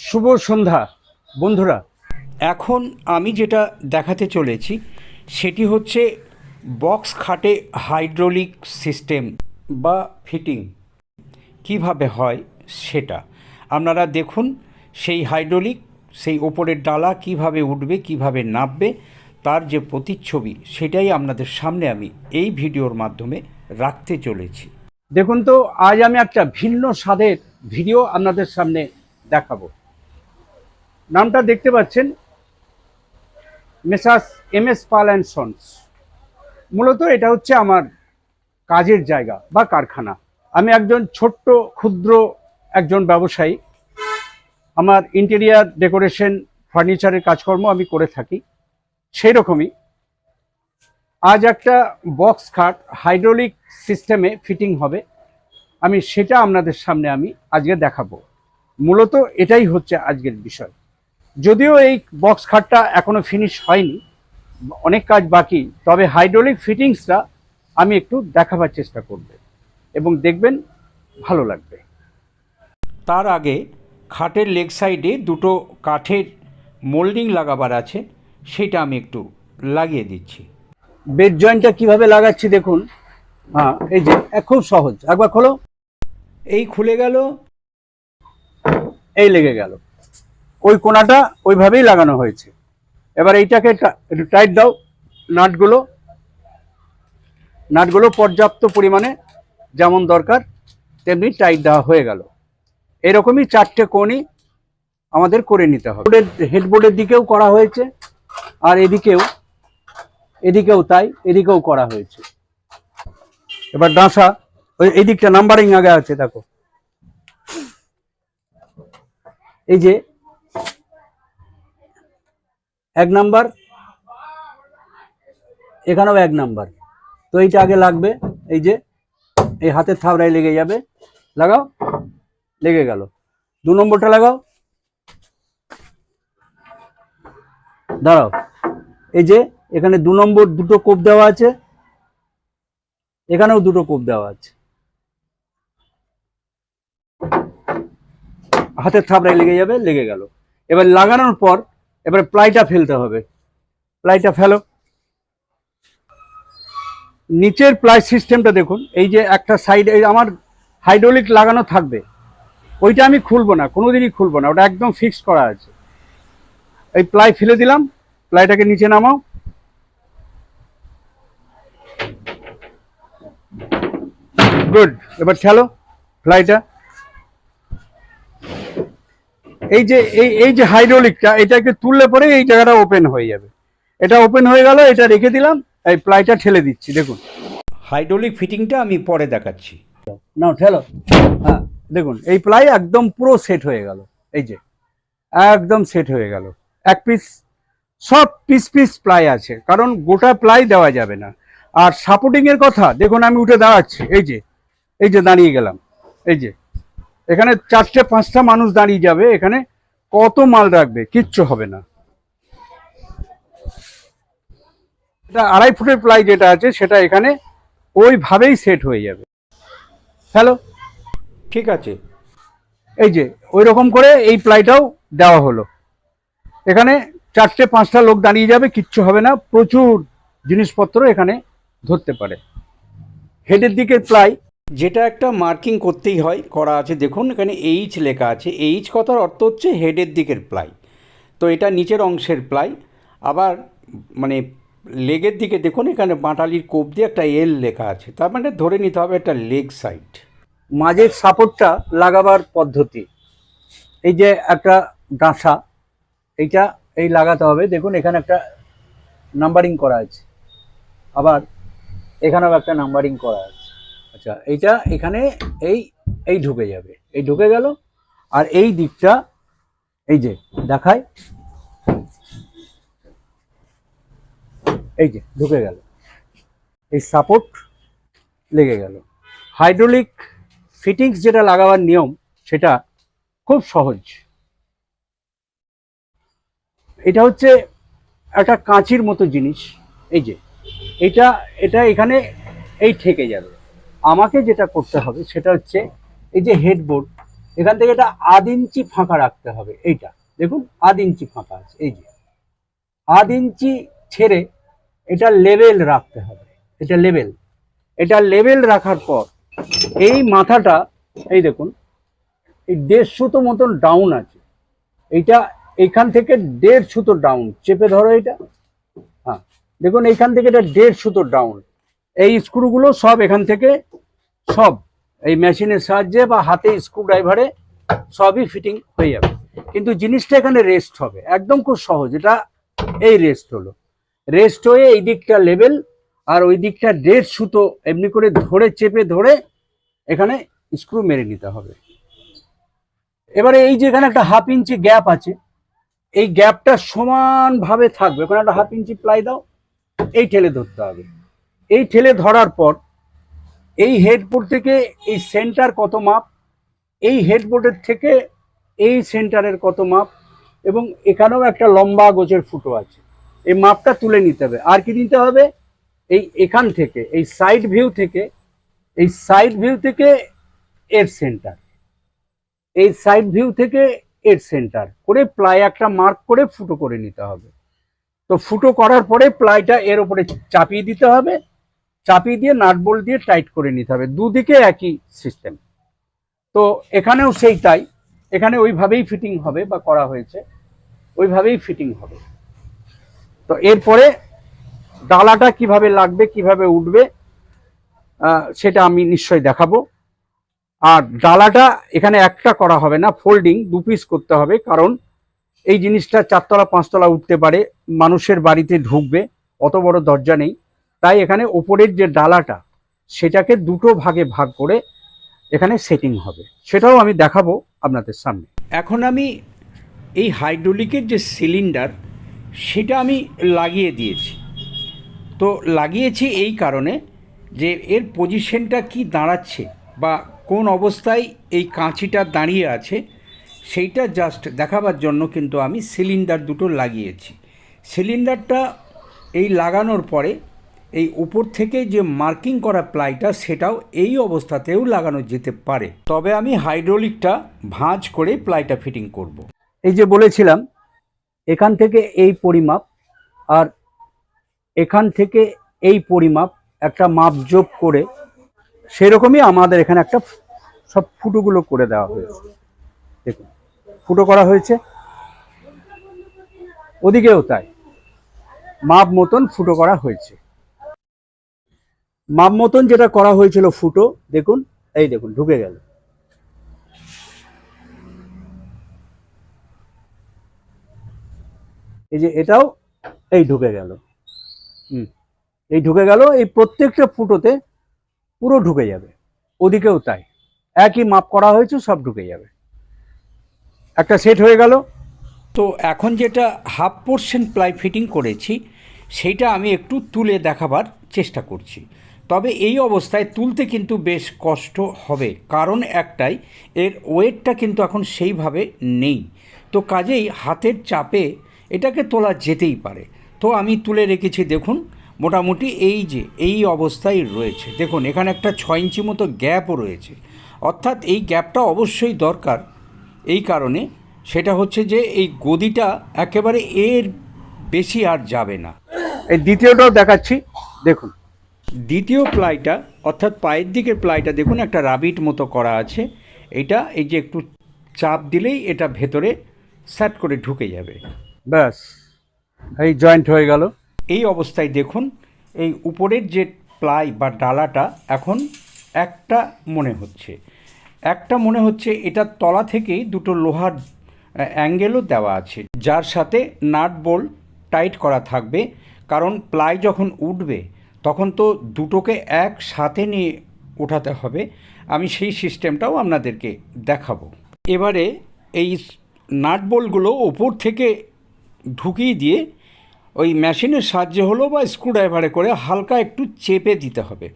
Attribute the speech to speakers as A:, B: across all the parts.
A: শুভ সন্ধ্যা, বন্ধুরা।
B: এখন আমি যেটা দেখাতে চলেছি, সেটি হচ্ছে বক্স খাটে হাইড্রোলিক সিস্টেম বা ফিটিং। কীভাবে হয় সেটা? আপনারা দেখুন, সেই হাইড্রোলিক, সেই ওপরের ডালা কীভাবে উঠবে, কীভাবে নামবে তার যে প্রতিচ্ছবি, সেটাই আপনাদের সামনে আমি এই ভিডিওর মাধ্যমে রাখতে চলেছি।
A: দেখুন তো, আজ আমি একটা ভিন্ন স্বাদের ভিডিও আপনাদের সামনে দেখাবো। নামটা দেখতে পাচ্ছেন, Messrs M S Pal and sons. মূলত এটা হচ্ছে আমার কাজের জায়গা বা কারখানা। আমি একজন ছোট্ট, ক্ষুদ্র একজন ব্যবসায়ী। আমার ইন্টেরিয়ার ডেকোরেশন ফার্নিচারের কাজকর্ম আমি করে থাকি। সেই রকমই আজ একটা বক্স খাট হাইড্রোলিক সিস্টেমে ফিটিং হবে। আমি সেটা আপনাদের সামনে আমি আজকে দেখাবো। মূলত এটাই হচ্ছে আজকের বিষয়। যদিও এই বক্স খাটটা এখনও ফিনিশ হয়নি অনেক কাজ বাকি তবে হাইড্রোলিক ফিটিংসটা আমি একটু দেখাবার চেষ্টা করব এবং দেখবেন ভালো লাগবে।
B: তার আগে খাটের লেগ সাইডে দুটো কাঠের মোল্ডিং লাগাবার আছে সেটা আমি একটু লাগিয়ে দিচ্ছি।
A: বেড জয়েন্টটা কীভাবে লাগাচ্ছি দেখুন। হ্যাঁ এই যে খুব সহজ একবার খোলো।
B: এই খুলে গেল।
A: এই লেগে গেল। ওই কোনাটা ওইভাবেই লাগানো হয়েছে। এবার এইটাকে টাইট দাও, নাটগুলো। নাটগুলো পর্যাপ্ত পরিমাণে যেমন দরকার, তেমনি টাইট দেওয়া হয়ে গেল। এরকমই চারটে কোণই আমাদের করে নিতে হবে। হেডবোর্ডের দিকেও করা হয়েছে, আর এদিকেও এদিকেও তাই, এদিকেও করা হয়েছে। এবার ডাঁসা, ওই এদিকটা নাম্বারিং আগে আছে, দেখো। এই যে এক নাম্বার? এখানেও এক নাম্বার। তো এইটা আগে লাগবে, এই যে, এই হাতের থাবড়ায় লেগে যাবে। লাগাও, লেগে গেল। দু নম্বরটা লাগাও। দাঁড়াও, এই যে, এখানে দু নম্বর দুটো কোপ দেওয়া আছে। এখানেও দুটো কোপ দেওয়া আছে। হাতের থাবড়ায় লেগে যাবে, লেগে গেল। এবার লাগানোর পর এবার প্লাইটা ফেলতে হবে। প্লাইটা ফেলো। নিচের প্লাই সিস্টেমটা দেখুন, এই যে একটা সাইড এই আমার হাইড্রোলিক লাগানো থাকবে। ওইটা আমি খুলবো না, কোনোদিনই খুলবো না, ওটা একদম ফিক্স করা আছে। এই প্লাই ফেলে দিলাম, প্লাইটাকে নিচে নামাও। গুড এবার ঠেলো প্লাইটা। এই যে এই এই যে হাইড্রোলিকটা এটাকে তুললে পরে এই জায়গাটা ওপেন হয়ে যাবে। এটা ওপেন হয়ে গেল এটা রেখে দিলাম এই প্লাইটা ঠেলে দিচ্ছি দেখুন।
B: হাইড্রোলিক ফিটিংটা আমি পরে দেখাচ্ছি।
A: নাও ঠেলো। হ্যাঁ দেখুন এই প্লাই একদম পুরো সেট হয়ে গেল এই যে। একদম সেট হয়ে গেল। এক পিস সব পিস পিস প্লাই আছে কারণ গোটা প্লাই দেওয়া যাবে না। আর সাপোর্টিং এর কথা দেখুন আমি উঠে দাঁড়াচ্ছি এই যে এই যে দাঁড়িয়ে গেলাম এই যে। এখানে চারটে পাঁচটা মানুষ দাঁড়িয়ে যাবে এখানে কত মাল রাখবে কিচ্ছু হবে না। এটা আড়াই ফুটের প্লাই যেটা আছে সেটা এখানে ওইভাবেই সেট হয়ে যাবে। হ্যালো
B: ঠিক আছে।
A: এই যে ওই রকম করে এই প্লাইটাও দেওয়া হলো। এখানে চারটে পাঁচটা লোক দাঁড়িয়ে যাবে কিচ্ছু হবে না। প্রচুর জিনিসপত্র এখানে ধরতে পারে। হেডের দিকের প্লাই
B: যেটা একটা মার্কিং করতেই হয়, করা আছে। দেখুন, এখানে এইচ লেখা আছে। এইচ কথার অর্থ হচ্ছে হেডের দিকের প্লাই তো এটা নিচের অংশের প্লাই আবার মানে লেগের দিকে দেখুন, এখানে বাঁটালির কোপ দিয়ে একটা এল লেখা আছে। তার মানে ধরে নিতে হবে একটা লেগ সাইড
A: মাঝের সাপোর্টটা লাগাবার পদ্ধতি। এই যে একটা ডাঁসা এইটা এই লাগাতে হবে। দেখুন, এখানে একটা নাম্বারিং করা আছে। আবার, এখানেও একটা নাম্বারিং করা আছে। আচ্ছা এইটা এখানে এই এই ঢুকে যাবে। এই ঢুকে গেল, আর এই দিকটা, এই যে দেখায় এই যে, ঢুকে গেল। এই সাপোর্ট লেগে গেল। হাইড্রোলিক ফিটিংস যেটা লাগাবার নিয়ম, সেটা খুব সহজ। এটা হচ্ছে একটা কাঁচির মতো জিনিস। এই যে, এটা এটা এখানে এই ঠেকে যাবে। আমাকে যেটা করতে হবে সেটা হচ্ছে এই যে হেডবোর্ড এখান থেকে এটা আধ ইঞ্চি ফাঁকা রাখতে হবে, এইটা। দেখুন, আধ ইঞ্চি ফাঁকা আছে, এই যে। আধ ইঞ্চি ছেড়ে এটা লেভেল রাখতে হবে, এটা লেভেল এটা লেভেল রাখার পর এই মাথাটা, এই দেখুন, এই দেড় সুতো মতন ডাউন আছে। এইটা এইখান থেকে দেড় সুতো ডাউন চেপে ধরো এটা হ্যাঁ দেখুন, এইখান থেকে এটা দেড় সুতো ডাউন এই স্ক্রুগুলো সব এখান থেকে সব, এই মেশিনের সাহায্যে বা হাতে স্ক্রু ড্রাইভারে সবই ফিটিং হয়ে যাবে। কিন্তু জিনিসটা এখানে রেস্ট হবে, একদম খুব সহজ, এটা এই রেস্ট হলো। রেস্ট হয়ে এই দিকটা লেভেল আর ওই দিকটা দেড় সুতো এমনি করে ধরে চেপে ধরে এখানে স্ক্রু মেরে নিতে হবে। এবারে এই যে এখানে একটা হাফ ইঞ্চি গ্যাপ আছে, এই গ্যাপটা সমানভাবে থাকবে। ওখানে একটা হাফ ইঞ্চি প্লাই দাও, এই ঠেলে ধরতে হবে। এই ঠেলে ধরার পর এই হেডবোর্ড থেকে এই সেন্টার কত মাপ? এই হেডবোর্ডের থেকে এই সেন্টারের কত মাপ? এবং এখানেও একটা লম্বা গোছের ফুটো আছে। এই মাপটা তুলে নিতে হবে। আর কি নিতে হবে? এই এখান থেকে, এই সাইড ভিউ থেকে, এই সাইড ভিউ থেকে এর সেন্টার এই সাইড ভিউ থেকে এর সেন্টার করে প্লাই একটা মার্ক করে ফুটো করে নিতে হবে। তো ফুটো করার পরে প্লাইটা এর উপরে চাপিয়ে দিতে হবে। চাপিয়ে দিয়ে নাট বোল্ট দিয়ে টাইট করে নিতে হবে। দুদিকে একই সিস্টেম। তো এখানেও সেই তাই। এখানে ওইভাবেই ফিটিং হবে বা করা হয়েছে। ওইভাবেই ফিটিং হবে। তো এরপরে ডালাটা কীভাবে লাগবে, কীভাবে উঠবে সেটা আমি নিশ্চয়ই দেখাবো। আর ডালাটা এখানে একটা করা হবে না, ফোল্ডিং, দু পিস করতে হবে। কারণ এই জিনিসটা চারতলা, পাঁচতলা উঠতে পারে, মানুষের বাড়িতে ঢুকবে, অত বড় দরজা নেই। তাই এখানে ওপরের যে ডালাটা, সেটাকে দুটো ভাগে ভাগ করে এখানে সেটিং হবে। সেটাও আমি দেখাবো আপনাদের সামনে।
B: এখন আমি এই হাইড্রোলিকের যে সিলিন্ডার সেটা আমি লাগিয়ে দিয়েছি। তো লাগিয়েছি এই কারণে যে এর পজিশনটা কি দাঁড়াচ্ছে বা কোন অবস্থায় এই কাঁচিটা দাঁড়িয়ে আছে, সেইটা জাস্ট দেখাবার জন্য কিন্তু আমি সিলিন্ডার দুটো লাগিয়েছি। সিলিন্ডারটা এই লাগানোর পরে এই উপর থেকে যে মার্কিং করা প্লাইটা, সেটাও এই অবস্থাতেও লাগানো যেতে পারে। তবে আমি হাইড্রোলিকটা ভাঁজ করে প্লাইটা ফিটিং করব।
A: এই যে বলেছিলাম, এখান থেকে এই পরিমাপ আর এখান থেকে এই পরিমাপ, একটা মাপ যোগ করে সেরকমই আমাদের এখানে একটা সব ফুটোগুলো করে দেওয়া হয়েছে। দেখুন, ফুটো করা হয়েছে। ওদিকেও তাই, মাপ মতন ফুটো করা হয়েছে। মাপ মতন যেটা করা হয়েছিল ফুটো, দেখুন, এই দেখুন, ঢুকে গেল। এই যে এটাও, এই ঢুকে গেল। হুম, এই ঢুকে গেল, এই প্রত্যেকটা ফুটোতে পুরো ঢুকে যাবে। ওদিকেও তাই। একই মাপ করা হয়েছে, সব ঢুকে যাবে। একটা সেট হয়ে গেল।
B: তো এখন যেটা হাফ পোর্শন প্লাই ফিটিং করেছি সেইটা আমি একটু তুলে দেখাবার চেষ্টা করছি। তবে এই অবস্থায় তুলতে কিন্তু বেশ কষ্ট হবে। কারণ একটাই, এর ওয়েটটা কিন্তু এখন সেইভাবে নেই। তো কাজেই হাতের চাপে এটাকে তোলা যেতেই পারে। তো আমি তুলে রেখেছি, দেখুন, মোটামুটি এই যে, এই অবস্থায় রয়েছে। দেখুন, এখানে একটা ছয় ইঞ্চি মতো গ্যাপও রয়েছে। অর্থাৎ এই গ্যাপটা অবশ্যই দরকার। এই কারণে সেটা হচ্ছে যে, এই গদিটা একেবারে এর বেশি আর যাবে না।
A: এই দ্বিতীয়টাও দেখাচ্ছি, দেখুন।
B: দ্বিতীয় প্লাইটা অর্থাৎ পায়ের দিকের প্লাইটা দেখুন একটা রাবিট মতো করা আছে। এটা এই যে একটু চাপ দিলেই এটা ভেতরে স্যাট করে ঢুকে যাবে।
A: ব্যাস এই জয়েন্ট হয়ে গেল।
B: এই অবস্থায় দেখুন এই উপরের যে প্লাই বা ডালাটা এখন একটা মনে হচ্ছে। একটা মনে হচ্ছে এটার তলা থেকেই দুটো লোহার অ্যাঙ্গেলও দেওয়া আছে। যার সাথে নাট বোল্ট টাইট করা থাকবে কারণ প্লাই যখন উঠবে তখন তো দুটোকে একসাথে নিয়ে ওঠাতে হবে। আমি সেই সিস্টেমটাও আপনাদেরকে দেখাবো। এবারে এই নাট বোল্টগুলো ওপর থেকে ঢুকিয়ে দিয়ে ওই মেশিনের সাহায্যে হলো বা স্ক্রুড্রাইভারে করে হালকা একটু চেপে দিতে হবে।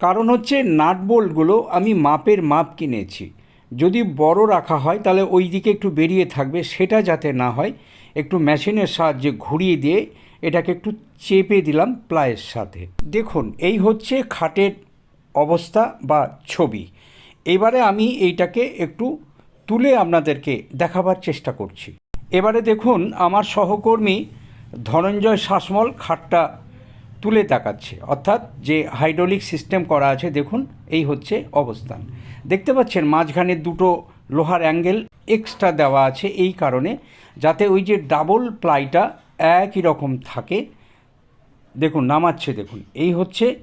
B: কারণ হচ্ছে নাট বোল্টগুলো আমি মাপের মাপ কিনেছি। যদি বড় রাখা হয় তাহলে ওই দিকে একটু বেরিয়ে থাকবে, সেটা যাতে না হয়, একটু মেশিনের সাহায্যে ঘুরিয়ে দিয়ে এটাকে একটু চেপে দিলাম প্লায়ের সাথে। দেখুন, এই হচ্ছে খাটের অবস্থা বা ছবি। এবারে আমি এইটাকে একটু তুলে আপনাদেরকে দেখাবার চেষ্টা করছি। এবারে দেখুন, আমার সহকর্মী ধনঞ্জয় শাসমল খাটটা তুলে তাকাচ্ছে অর্থাৎ যে হাইড্রোলিক সিস্টেম করা আছে, দেখুন, এই হচ্ছে অবস্থান। দেখতে পাচ্ছেন, মাঝখানে দুটো লোহার অ্যাঙ্গেল এক্সট্রা দেওয়া আছে এই কারণে, যাতে ওই যে ডাবল প্লাইটা একই রকম থাকে। দেখুন, নামাচ্ছে দেখুন। এই হচ্ছে,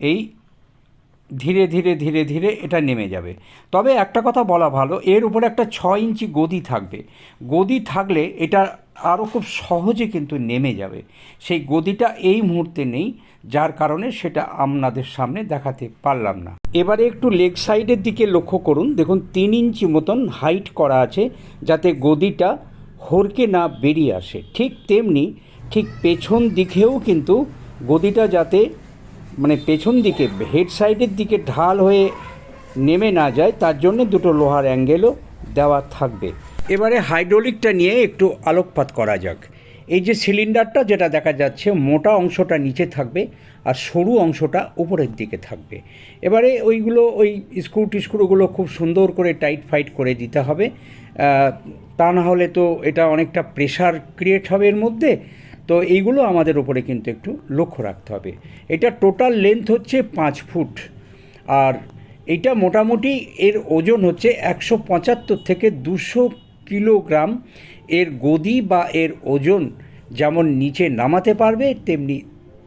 B: এই ধীরে ধীরে ধীরে ধীরে এটা নেমে যাবে। তবে একটা কথা বলা ভালো, এর উপরে একটা ছ ইঞ্চি গদি থাকবে। গদি থাকলে এটা আরও খুব সহজে কিন্তু নেমে যাবে। সেই গদিটা এই মুহূর্তে নেই, যার কারণে সেটা আপনাদের সামনে দেখাতে পারলাম না। এবারে একটু লেগ সাইডের দিকে লক্ষ্য করুন। দেখুন, তিন ইঞ্চি মতন হাইট করা আছে, যাতে গদিটা হরকে না বেরিয়ে আসে। ঠিক তেমনি ঠিক পেছন দিকেও কিন্তু গদিটা যাতে মানে পেছন দিকে হেড সাইডের দিকে ঢাল হয়ে নেমে না যায়, তার জন্য দুটো লোহার অ্যাঙ্গেলও দেওয়া থাকবে। এবারে হাইড্রোলিকটা নিয়ে একটু আলোকপাত করা যাক। এই যে সিলিন্ডারটা যেটা দেখা যাচ্ছে, মোটা অংশটা নিচে থাকবে আর সরু অংশটা উপরের দিকে থাকবে। এবারে ওইগুলো, ওই স্ক্রু টিস্ক্রুগুলো খুব সুন্দর করে টাইট ফাইট করে দিতে হবে। তা না হলে তো এটা অনেকটা প্রেশার ক্রিয়েট হবে এর মধ্যে। তো এইগুলো আমাদের উপরে কিন্তু একটু লক্ষ্য রাখতে হবে। এটা টোটাল লেন্থ হচ্ছে পাঁচ ফুট আর এটা মোটামুটি এর ওজন হচ্ছে একশো পঁচাত্তর থেকে দুশো কিলোগ্রাম, এর গদি বা এর ওজন যেমন নিচে নামাতে পারবে, তেমনি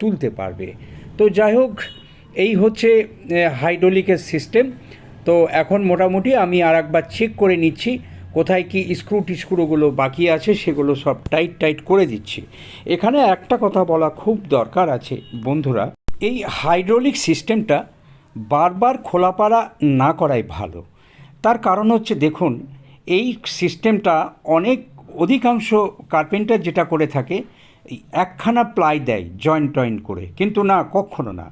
B: তুলতে পারবে। তো যাই হোক, এই হচ্ছে হাইড্রোলিকের সিস্টেম। তো এখন মোটামুটি আমি আর একবার চেক করে নিচ্ছি, কোথায় কি স্ক্রু টিস্ক্রুগুলো বাকি আছে, সেগুলো সব টাইট টাইট করে দিচ্ছি। এখানে একটা কথা বলা খুব দরকার আছে, বন্ধুরা। এই হাইড্রোলিক সিস্টেমটা বারবার খোলাপাড়া না করাই ভালো। তার কারণ হচ্ছে, দেখুন এই সিস্টেমটা অনেক অধিকাংশ কার্পেন্টার যেটা করে থাকে, একখানা প্লাই দেয় জয়েন্ট টয়েন্ট করে। কিন্তু না, কখনো না।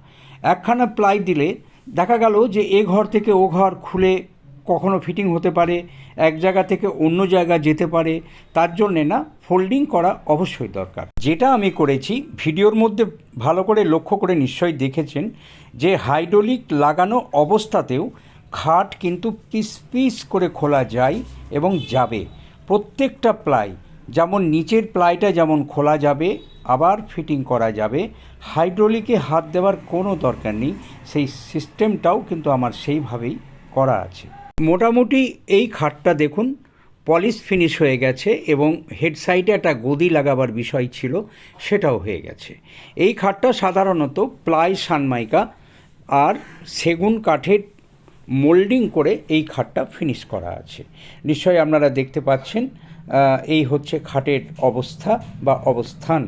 B: একখানা প্লাই দিলে দেখা গেল যে এ ঘর থেকে ও ঘর খুলে কখনো ফিটিং হতে পারে, এক জায়গা থেকে অন্য জায়গা যেতে পারে। তার জন্যে না, ফোল্ডিং করা অবশ্যই দরকার। যেটা আমি করেছি, ভিডিওর মধ্যে ভালো করে লক্ষ্য করে নিশ্চয়ই দেখেছেন যে হাইড্রোলিক লাগানো অবস্থাতেও খাট কিন্তু পিস পিস করে খোলা যায় এবং যাবে। প্রত্যেকটা প্লাই, যেমন নিচের প্লাইটা যেমন খোলা যাবে, আবার ফিটিং করা যাবে। হাইড্রোলিকে হাত দেওয়ার কোনো দরকার নেই, সেই সিস্টেমটাও কিন্তু আমার সেইভাবেই করা আছে। মোটামুটি এই খাটটা দেখুন, পলিশ ফিনিশ হয়ে গেছে এবং হেড সাইডে একটা গদি লাগাবার বিষয় ছিল, সেটাও হয়ে গেছে। এই খাটটা সাধারণত প্লাই সানমাইকা আর সেগুন কাঠের মোল্ডিং করে এই খাটটা ফিনিশ করা আছে। নিশ্চয়ই আপনারা দেখতে পাচ্ছেন এই হচ্ছে খাটের অবস্থা বা অবস্থান।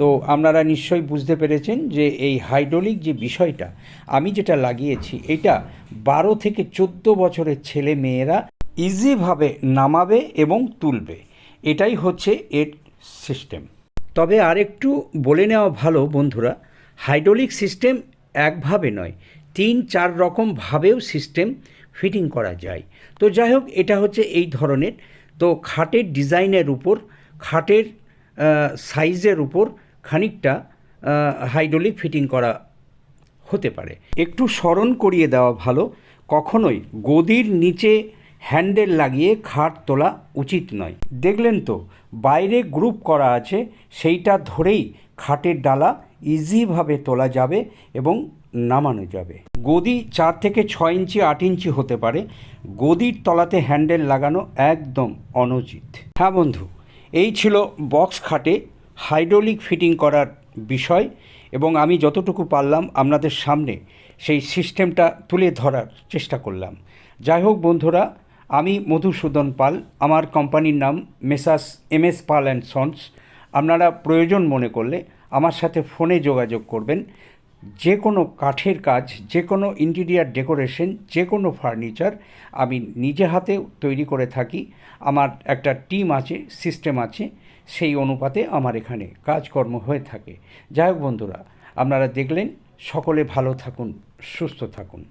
B: তো আপনারা নিশ্চয়ই বুঝতে পেরেছেন যে এই হাইড্রোলিক যে বিষয়টা, আমি যেটা লাগিয়েছি, এটা বারো থেকে চোদ্দ বছরের ছেলে মেয়েরা ইজিভাবে নামাবে এবং তুলবে। এটাই হচ্ছে এর সিস্টেম তবে আরেকটু বলে নেওয়া ভালো বন্ধুরা হাইড্রোলিক সিস্টেম একভাবে নয় তিন, চার রকম ভাবেও সিস্টেম ফিটিং করা যায়। তো যাই হোক এটা হচ্ছে এই ধরনের। তো খাটের ডিজাইনের উপর, খাটের সাইজের উপর খানিকটা হাইড্রোলিক ফিটিং করা হতে পারে। একটু স্মরণ করিয়ে দেওয়া ভালো। কখনোই গদির নিচে হ্যান্ডেল লাগিয়ে খাট তোলা উচিত নয়। দেখলেন তো, বাইরে গ্রুপ করা আছে, সেইটা ধরেই খাটের ডালা ইজিভাবে তোলা যাবে এবং নামানো যাবে। গদি চার থেকে ছয় ইঞ্চি, আট ইঞ্চি হতে পারে। গদির তলাতে হ্যান্ডেল লাগানো একদম অনুচিত। হ্যাঁ বন্ধু, এই ছিল বক্স খাটে হাইড্রোলিক ফিটিং করার বিষয় এবং আমি যতটুকু পারলাম আপনাদের সামনে সেই সিস্টেমটা তুলে ধরার চেষ্টা করলাম। যাই হোক বন্ধুরা, আমি মধুসূদন পাল, আমার কোম্পানির নাম Messrs M S Pal and sons. আপনারা প্রয়োজন মনে করলে আমার সাথে ফোনে যোগাযোগ করবেন। যে কোনো কাঠের কাজ, যে কোনো ইন্টিরিয়ার ডেকোরেশন যে কোনো ফার্নিচার আমি নিজে হাতে তৈরি করে থাকি। আমার একটা টিম আছে সিস্টেম আছে, সেই অনুপাতে আমার এখানে কাজকর্ম হয়ে থাকে। যাই হোক বন্ধুরা, আপনারা দেখলেন, সকলে ভালো থাকুন, সুস্থ থাকুন।